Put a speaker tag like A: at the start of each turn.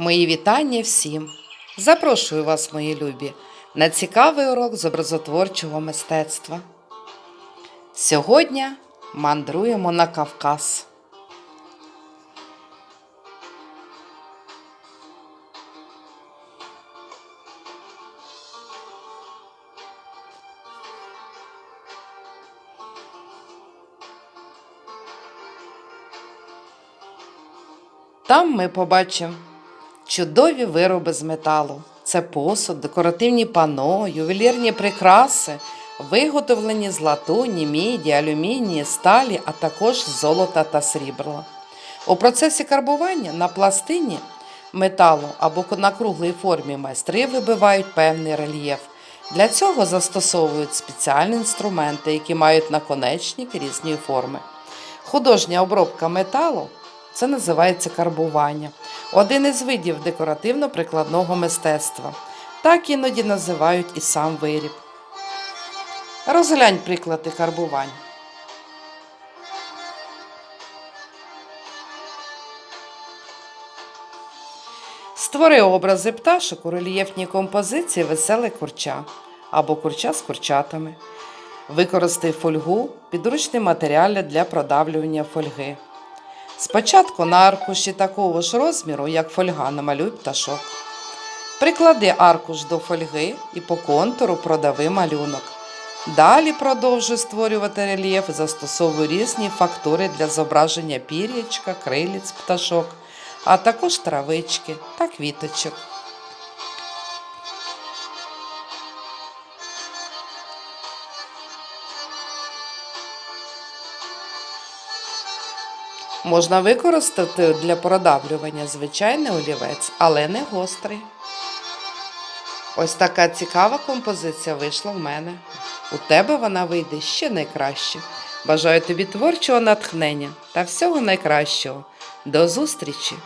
A: Мої вітання всім. Запрошую вас, мої любі, на цікавий урок з образотворчого мистецтва. Сьогодні мандруємо на Кавказ. Там ми побачимо чудові вироби з металу. Це посуд, декоративні пано, ювелірні прикраси, виготовлені з латуні, міді, алюмінії, сталі, а також золота та срібла. У процесі карбування на пластині металу або на круглій формі майстри вибивають певний рельєф. Для цього застосовують спеціальні інструменти, які мають наконечник різної форми. Художня обробка металу це називається карбування. Один із видів декоративно-прикладного мистецтва. Так іноді називають і сам виріб. Розглянь приклади карбувань. Створи образи пташок у рельєфній композиції веселе курча або курча з курчатами. Використай фольгу, підручний матеріал для продавлювання фольги. Спочатку на аркуші такого ж розміру, як фольга, намалюй пташок. Приклади аркуш до фольги і по контуру продави малюнок. Далі продовжуй створювати рельєф, застосовуй різні фактури для зображення пір'ячка, криліць пташок, а також травички та квіточок. Можна використати для продавлювання звичайний олівець, але не гострий. Ось така цікава композиція вийшла в мене. У тебе вона вийде ще найкраще. Бажаю тобі творчого натхнення та всього найкращого. До зустрічі!